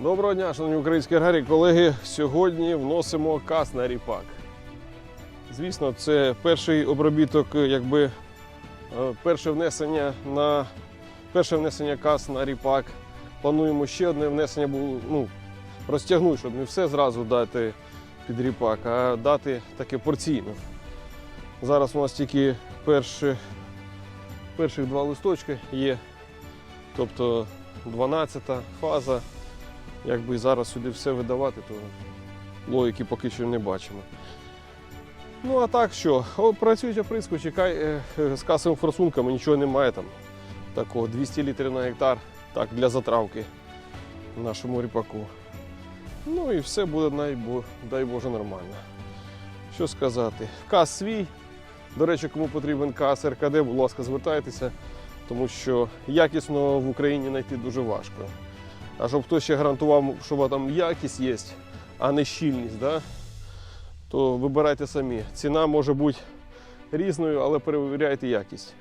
Доброго дня, шановні українські аграрії, колеги. Сьогодні вносимо кас на ріпак. Звісно, це перший обробіток, якби е, перше внесення на перше внесення кас на ріпак. Плануємо ще одне внесення, ну, розтягнути, щоб не все зразу дати під ріпак, а дати таке порційно. Зараз у нас тільки перші, перших два листочки є, тобто 12 фаза. Якби зараз сюди все видавати, то логіки поки що не бачимо. Ну а так що, працюють оприску, чекай е, з касовими форсунками, нічого немає там. Такого 200 літрів на гектар, так, для затравки нашому ріпаку. Ну і все буде, дай Боже, нормально. Що сказати? Кас свій. До речі, кому потрібен кас РКД, будь ласка, звертайтеся, тому що якісно в Україні знайти дуже важко. А щоб хтось ще гарантував, що там якість є, а не щільність, да? то вибирайте самі. Ціна може бути різною, але перевіряйте якість.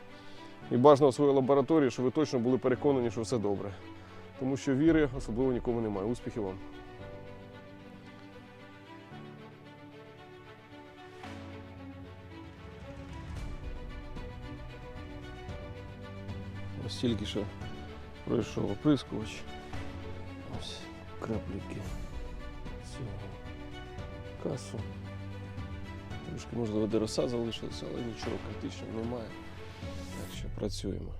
І бажано в своїй лабораторії, щоб ви точно були переконані, що все добре. Тому що віри особливо нікому немає. Успіхів вам! Ось тільки що пройшов оприскувач. Ось крапліки цього касу. Трошки можливо де роса залишилася, але нічого критичного немає. Так що працюємо.